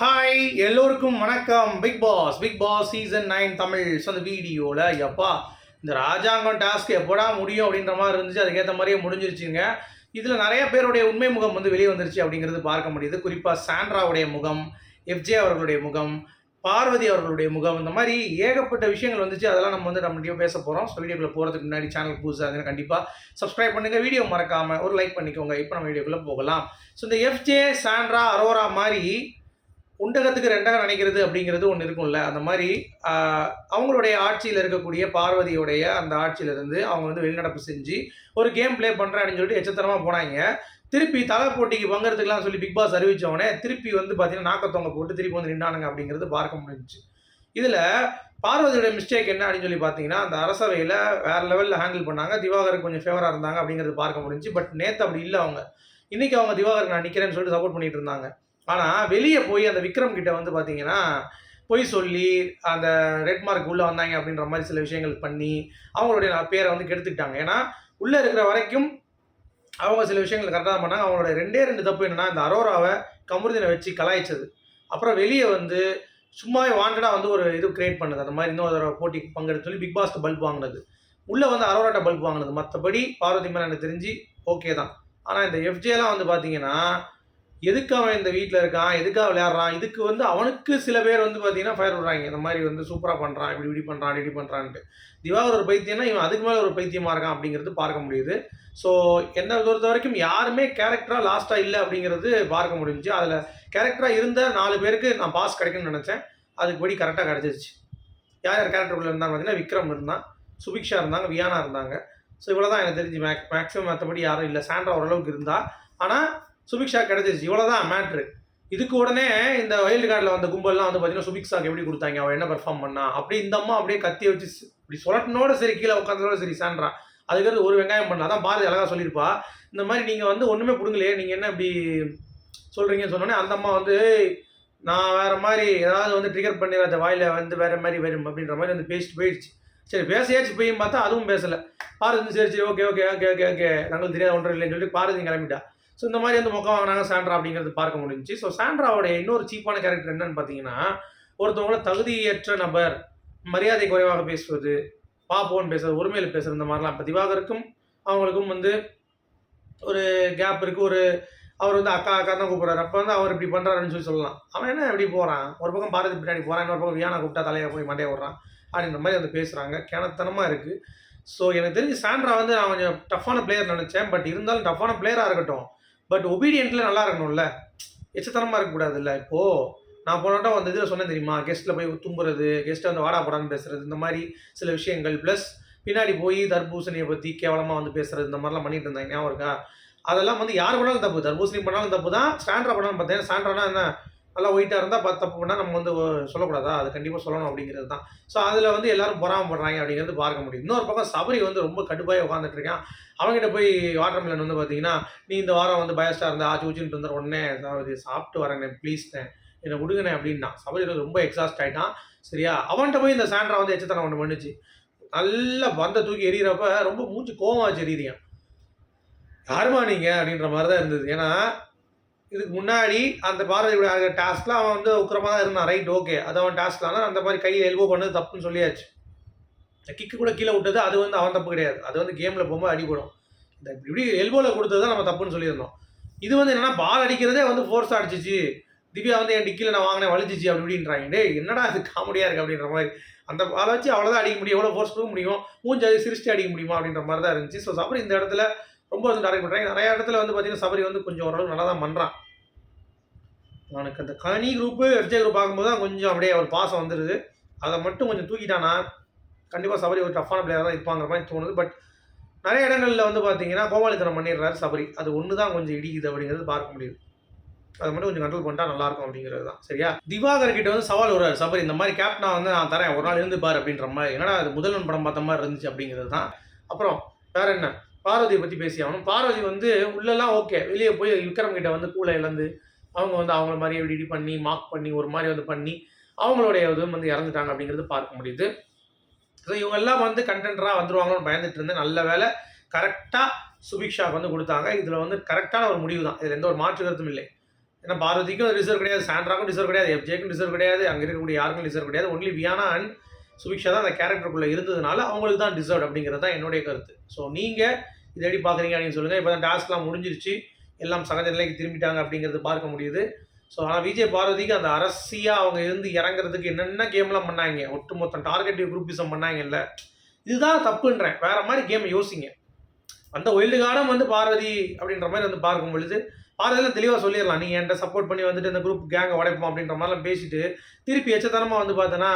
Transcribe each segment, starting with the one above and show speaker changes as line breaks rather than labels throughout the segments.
Hi எல்லோருக்கும் வணக்கம். Bigg Boss Bigg Boss season nine Tamil so அந்த வீடியோவில் எப்பா இந்த ராஜாங்கம் டாஸ்க் எப்படா முடியும் அப்படின்ற மாதிரி இருந்துச்சு. அதுக்கேற்ற மாதிரியே முடிஞ்சிருச்சுங்க. இதில் நிறைய பேருடைய உண்மை முகம் வந்து வெளியே வந்துருச்சு அப்படிங்கிறது பார்க்க முடியுது. குறிப்பாக சாண்ட்ராவுடைய முகம் எஃப்ஜே அவர்களுடைய முகம் பார்வதி அவர்களுடைய முகம் இந்த மாதிரி ஏகப்பட்ட விஷயங்கள் வந்துச்சு. அதெல்லாம் நம்ம வந்து நம்ம பேச போகிறோம் ஸோ வீடியோக்குள்ளே போகிறதுக்கு முன்னாடி சேனல் புதுசாக இருந்தால் கண்டிப்பாக சப்ஸ்கிரைப் பண்ணுங்கள் வீடியோ மறக்காமல் ஒரு லைக் பண்ணிக்கோங்க. இப்போ நம்ம வீடியோக்குள்ளே போகலாம். ஸோ இந்த எஃப்ஜே சாண்ட்ரா அரோரா மாதிரி உண்டகத்துக்கு ரெண்டாக நினைக்கிறது அப்படிங்கிறது ஒன்று இருக்கும்ல. அந்த மாதிரி அவங்களுடைய ஆட்சியில் இருக்கக்கூடிய பார்வதியுடைய அந்த ஆட்சியிலிருந்து அவங்க வந்து வெளிநடப்பு செஞ்சு ஒரு கேம் ப்ளே பண்ணுறேன் அப்படின்னு சொல்லிட்டு எச்சத்தனமாக போனாங்க. திருப்பி தலை போட்டிக்கு பங்கறதுக்குலாம் சொல்லி பிக் பாஸ் அறிவித்தவொடனே திருப்பி வந்து பார்த்தீங்கன்னா நாக்கத்தவங்க போட்டு திருப்பி வந்து நின்னானுங்க அப்படிங்கிறது பார்க்க முடிஞ்சிச்சு. இதில் பார்வதியோட மிஸ்டேக் என்ன அப்படின்னு சொல்லி பார்த்தீங்கன்னா அந்த அரசவையில் வேறு லெவலில் ஹேண்டில் பண்ணாங்க. திவாகருக்கு கொஞ்சம் ஃபேவராக இருந்தாங்க அப்படிங்கிறது பார்க்க முடிஞ்சு பட் நேற்று அப்படி இல்லை அவங்க. இன்றைக்கி அவங்க திவாகருக்கு நான் நிற்கிறேன்னு சொல்லிட்டு சப்போர்ட் பண்ணிட்டு இருந்தாங்க. ஆனால் வெளியே போய் அந்த விக்ரம் கிட்ட வந்து பார்த்தீங்கன்னா பொய் சொல்லி அந்த ரெட் மார்க் உள்ளே வந்தாங்க அப்படின்ற மாதிரி சில விஷயங்கள் பண்ணி அவங்களுடைய பேரை வந்து கெடுத்துக்கிட்டாங்க. ஏன்னா உள்ளே இருக்கிற வரைக்கும் அவங்க சில விஷயங்கள் கரெக்டாக தான் பண்ணாங்க. அவங்களோட ரெண்டே ரெண்டு தப்பு என்னென்னா இந்த அரோராவை கமருதினை வச்சு கலாய்ச்சது. அப்புறம் வெளியே வந்து சும்மாவே வாண்டடாக வந்து ஒரு இது கிரியேட் பண்ணுது. அந்த மாதிரி இன்னொரு தடவை போட்டிக்கு பங்கெடுத்து சொல்லி பிக் பாஸ்க்கு பல்ப் வாங்கினது. உள்ளே வந்து அரோராட்ட பல்ப் வாங்கினது. மற்றபடி பார்வதி மேலே எனக்கு தெரிஞ்சு ஓகே தான். ஆனால் இந்த எஃப்ஜேலாம் வந்து பார்த்தீங்கன்னா எதுக்கு அவன் இந்த வீட்டில் இருக்கான்? எதுக்காக விளையாடுறான்? இதுக்கு வந்து அவனுக்கு சில பேர் வந்து பார்த்தீங்கன்னா ஃபயர் விடுறாங்க. இந்த மாதிரி வந்து சூப்பராக பண்ணுறான் இப்படி இப்படி பண்ணுறான் இப்படி பண்ணுறான்ட்டு திவாகர் ஒரு பைத்தியம்னா இவன் அதுக்கு மேலே ஒரு பைத்தியமாக இருக்கான் அப்படிங்கிறது பார்க்க முடியுது. ஸோ என்னை பொறுத்த வரைக்கும் யாருமே கேரக்டராக லாஸ்ட்டாக இல்லை அப்படிங்கிறது பார்க்க முடிஞ்சு அதில் கேரக்டராக இருந்த நாலு பேருக்கு நான் பாஸ் கிடைக்கும்னு நினச்சேன். அதுக்கு படி கரெக்டாக கிடச்சிருச்சு. யார் யார் கேரக்டருக்குள்ள இருந்தாங்க பார்த்தீங்கன்னா விக்ரம் இருந்தான் சுபிக்ஷா இருந்தாங்க வியானா இருந்தாங்க. ஸோ இவ்வளோ தான் எனக்கு தெரிஞ்சு மேக் மேக்ஸிமம் மற்றபடி யாரும் இல்லை. சாண்ட்ரா ஓரளவுக்கு இருந்தால் ஆனால் சுபிக்ஷா கிடைச்சிருச்சு. இவ்வளோதான் மேட்ரு இதுக்கு உடனே இந்த வைல்டு கார்டில் வந்த கும்பல்லாம் வந்து பார்த்தீங்கன்னா சுபிக்ஷாக்கு எப்படி கொடுத்தாங்க அவள் என்ன பெர்ஃபார்ம் பண்ணா அப்படி இந்த அம்மா அப்படியே கத்தி வச்சு இப்படி சொலட்டினோட சரி கீழே உட்காந்ததோட சரி சாண்ட்ரா. அதுக்கு ஒரு வெங்காயம் பண்ணலாம் தான் பாரதி அழகாக சொல்லியிருப்பா. இந்த மாதிரி நீங்கள் வந்து ஒன்றுமே கொடுங்களே நீங்கள் என்ன இப்படி சொல்கிறீங்கன்னு சொன்னோன்னே அந்த அம்மா வந்து நான் வேறு மாதிரி ஏதாவது வந்து ட்ரிகர் பண்ணி அந்த வாயில வந்து வேறு மாதிரி வரும் அப்படின்ற மாதிரி வந்து பேசிட்டு போயிடுச்சு சரி பேசியாச்சு போய் பார்த்தா அதுவும் பேசலை. பாரதி சரி சரி okay okay okay okay okay தெரியாது ஒன்றும் இல்லைன்னு சொல்லிட்டு பாரதி கிளம்பிட்டா. ஸோ இந்த மாதிரி வந்து முகம் வாங்கினாங்க சாண்ட்ரா அப்படிங்கிறது பார்க்க முடிஞ்சுச்சு. ஸோ சாண்ட்ராவுடைய இன்னொரு சீப்பான கேரக்டர் என்னன்னு பார்த்தீங்கன்னா ஒருத்தவங்கள தகுதியற்ற நபர் மரியாதை குறைவாக பேசுவது பாப்போன்னு பேசுறது உரிமையில் பேசுறது இந்த மாதிரிலாம். இப்போ திவாகருக்கும் அவங்களுக்கும் வந்து ஒரு கேப் இருக்குது ஒரு அவர் வந்து அக்கா அக்கா தான் கூப்பிட்றாரு. அப்போ வந்து அவர் இப்படி பண்ணுறாருன்னு சொல்லி சொல்லலாம். அவன் என்ன இப்படி போகிறான் ஒரு பக்கம் பாரதி பின்னாடி போகிறான் இன்னொரு பக்கம் வியானா கூப்பிட்டா தலையை போய் மண்டையை விட்றான் அப்படின்ற மாதிரி வந்து பேசுகிறாங்க கிணத்தனமாக இருக்குது ஸோ எனக்கு தெரிஞ்சு சாண்ட்ரா வந்து நான் கொஞ்சம் டஃப்பான பிளேயர் நினச்சேன். பட் இருந்தாலும் டஃப்பான பிளேயராக இருக்கட்டும். பட் ஒபீடியன்ட்டில் நல்லா இருக்கணும்ல. எச்சத்தனமாக இருக்கக்கூடாதுல்ல இப்போது நான் போன அந்த வந்து இதில் சொன்னேன் தெரியுமா? கெஸ்ட்டில் போய் தும்புறது கெஸ்ட்டை வந்து வாடா போடான்னு பேசுறது இந்த மாதிரி சில விஷயங்கள். ப்ளஸ் பின்னாடி போய் தர்பூசணியை பற்றி கேவலமாக வந்து பேசுறது இந்த மாதிரிலாம் பண்ணிட்டு இருந்தாங்க. ஞாபகம் இருக்கா? அதெல்லாம் வந்து யார் பண்ணாலும் தப்பு. தர்பூசணி பண்ணாலும் தப்பு தான் ஸ்டாண்ட்ரா பண்ணாலும் பார்த்தேன் ஸ்டாண்ட்ரானா என்ன? நல்லா ஒயிட்டாக இருந்தால் பத்து தப்பு பண்ணால் நம்ம வந்து சொல்லக்கூடாதா? அது கண்டிப்பாக சொல்லணும் அப்படிங்கிறது தான் ஸோ அதில் வந்து எல்லாரும் பொறாமப்படுறாங்க அப்படிங்கிறது பார்க்க முடியும் இன்னொரு பக்கம் சபரி வந்து ரொம்ப கடுப்பாக உட்காந்துட்டு இருக்கான். அவங்ககிட்ட போய் வாட்டர் மிலன் வந்து பார்த்தீங்கன்னா நீ இந்த வாரம் வந்து பயஸ்டாக இருந்தால் ஆச்சு ஊச்சின்ட்டு இருந்தா உடனே அதாவது சாப்பிட்டு வரேன் ப்ளீஸ்ண்ணே என்னை விடுங்கண்ணே அப்படின்னா சபரி வந்து ரொம்ப எக்ஸாஸ்ட் ஆகிட்டான் சரியா? அவன்கிட்ட போய் இந்த சாண்ட்ரா வந்து எச்சத்தனம் ஒன்று பண்ணுச்சு. நல்லா வந்த தூக்கி எறிகிறப்ப ரொம்ப மூச்சு கோவம் ஆச்சு எறியறியான் யாருமா நீங்கள் அப்படின்ற மாதிரி தான் இருந்தது. ஏன்னா இதுக்கு முன்னாடி அந்த பார்வதியோட டாஸ்க்ல அவன் வந்து உக்கிரமாக தான் இருந்தான். ரைட் ஓகே அது அவன் டாஸ்க்லாம் அந்த மாதிரி கையில் எல்போ பண்ணது தப்புன்னு சொல்லியாச்சு. இந்த கிக்கு கூட கீழே விட்டது அது வந்து அவன் தப்பு கிடையாது. அது வந்து கேமில் போகும்போது அடிபடும். இந்த இப்படி எல்போவில் கொடுத்தது தான் நம்ம தப்புன்னு சொல்லியிருந்தோம். இது வந்து என்னன்னா பால் அடிக்கிறதே வந்து ஃபோர்ஸ் அடிச்சிச்சு. திவ்யா வந்து என் டிக்கில் நான் வாங்கினேன் வலிச்சிச்சு அப்படி இப்படின்றாங்க. டே என்னடா இது காமெடியாக இருக்குது அப்படின்ற மாதிரி. அந்த பாலை வச்சு அவ்வளோதான் அடிக்க முடியும். எவ்வளோ ஃபோர்ஸ் கொடுக்க முடியும்? மூஞ்சி சிரிச்சு அடிக்க முடியுமா அப்படின்ற மாதிரி தான் இருந்துச்சு. ஸோ சபரி இந்த இடத்துல ரொம்ப வந்து டார்கெட் பண்ணுறாங்க நிறைய இடத்துல வந்து பார்த்தீங்கன்னா சபரி வந்து கொஞ்சம் ஓரளவு நல்லா தான் பண்ணுறான் அவனுக்கு அந்த கனி குரூப்பு எஃப்ஜே குரூப் பார்க்கும்போது தான் கொஞ்சம் அப்படியே ஒரு பாசம் வந்துடுது அதை மட்டும் கொஞ்சம் தூக்கிட்டானா கண்டிப்பாக சபரி ஒரு டஃப்பான பிளேயர் தான் இருப்பாங்கிற மாதிரி தோணுது. பட் நிறைய இடங்களில் வந்து பார்த்தீங்கன்னா கோபாலித்தனம் பண்ணிடுறாரு சபரி. அது ஒன்று தான் கொஞ்சம் இடிக்குது அப்படிங்கிறது பார்க்க முடியுது. அதை மட்டும் கொஞ்சம் கண்ட்ரோல் பண்ணிட்டா நல்லா இருக்கும் அப்படிங்கிறது தான். சரியா? திவாகர் கிட்ட வந்து சவால் வருவார் சபரி இந்த மாதிரி கேப்டனா வந்து நான் தரேன். ஒரு நாள் இருந்து பார் அப்படின்ற மாதிரி. என்னடா அது முதல்வன் படம் பார்த்த மாதிரி இருந்துச்சு அப்படிங்கிறது தான். அப்புறம் வேற என்ன? பார்வதியை பற்றி பேசி ஆகணும். பார்வதி வந்து உள்ளெல்லாம் ஓகே வெளியே போய் விக்ரம் கிட்ட வந்து கூலை இழந்து அவங்க வந்து அவங்கள மாதிரி இப்படி இப்படி பண்ணி மார்க் பண்ணி ஒரு மாதிரி வந்து பண்ணி அவங்களுடைய இது வந்து இறந்துட்டாங்க அப்படிங்கிறது பார்க்க முடியுது. ஸோ இவங்க எல்லாம் வந்து கண்டென்டராக வந்துருவாங்களோன்னு பயந்துட்டு இருந்தேன் நல்ல வேலை கரெக்டாக சுபிக்ஷாவுக்கு வந்து கொடுத்தாங்க. இதில் வந்து கரெக்டான ஒரு முடிவு தான். இதில் எந்த ஒரு மாற்று கருத்தும் இல்லை. ஏன்னா பார்வதிக்கும் ரிசர்வ் கிடையாது. சாண்ட்ராக்கும் ரிசர்வ் கிடையாது. எஃப்ஜேக்கும் ரிசர்வ் கிடையாது. அங்கே இருக்கக்கூடிய யாருக்கும் ரிசர்வ் கிடையாது. ஒன்லி வியானா அண்ட் சுபிக்ஷா தான் அந்த கேரக்டருக்குள்ளே இருந்ததுனால அவங்களுக்கு தான் டிசர்வ் அப்படிங்கிறது தான் என்னுடைய கருத்து. ஸோ நீங்கள் இதை எப்படி பார்க்குறீங்க அப்படின்னு சொல்லுங்கள் இப்போ தான் டாஸ்க்லாம் முடிஞ்சிருச்சு. எல்லாம் சகஜ நிலைக்கு திரும்பிட்டாங்க அப்படிங்கிறது பார்க்க முடியுது. ஸோ ஆனால் விஜய் பார்வதிக்கு அந்த அரசியாக அவங்க இருந்து இறங்குறதுக்கு என்னென்ன கேம்லாம் பண்ணாங்க? ஒட்டுமொத்த டார்கெட்டிவ் குரூப்பிசம் பண்ணாங்கல்ல. இதுதான் தப்புன்றேன். வேற மாதிரி கேம் யோசிங்க. அந்த ஒயில்டு கார்டும் வந்து பார்வதி அப்படின்ற மாதிரி வந்து பார்க்கும் பொழுது பார்வதியெல்லாம் தெளிவாக சொல்லிடலாம். நீங்கள் என்கிட்ட சப்போர்ட் பண்ணி வந்துட்டு இந்த குரூப் கேங்கை உடைப்போம் அப்படின்ற மாதிரிலாம் பேசிட்டு திருப்பி எச்சத்தனமாக வந்து பார்த்தோன்னா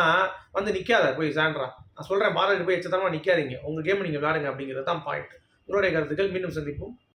வந்து நிற்காத போய் சாண்ட்ரா. நான் சொல்கிறேன் பார்வதி போய் எச்சத்தனமாக நிற்காதீங்க உங்கள் கேம் நீங்கள் விளையாடுங்க அப்படிங்கிறது தான் பாயிண்ட் உங்களுடைய கருத்துக்கள். மீண்டும் சந்திப்போம்.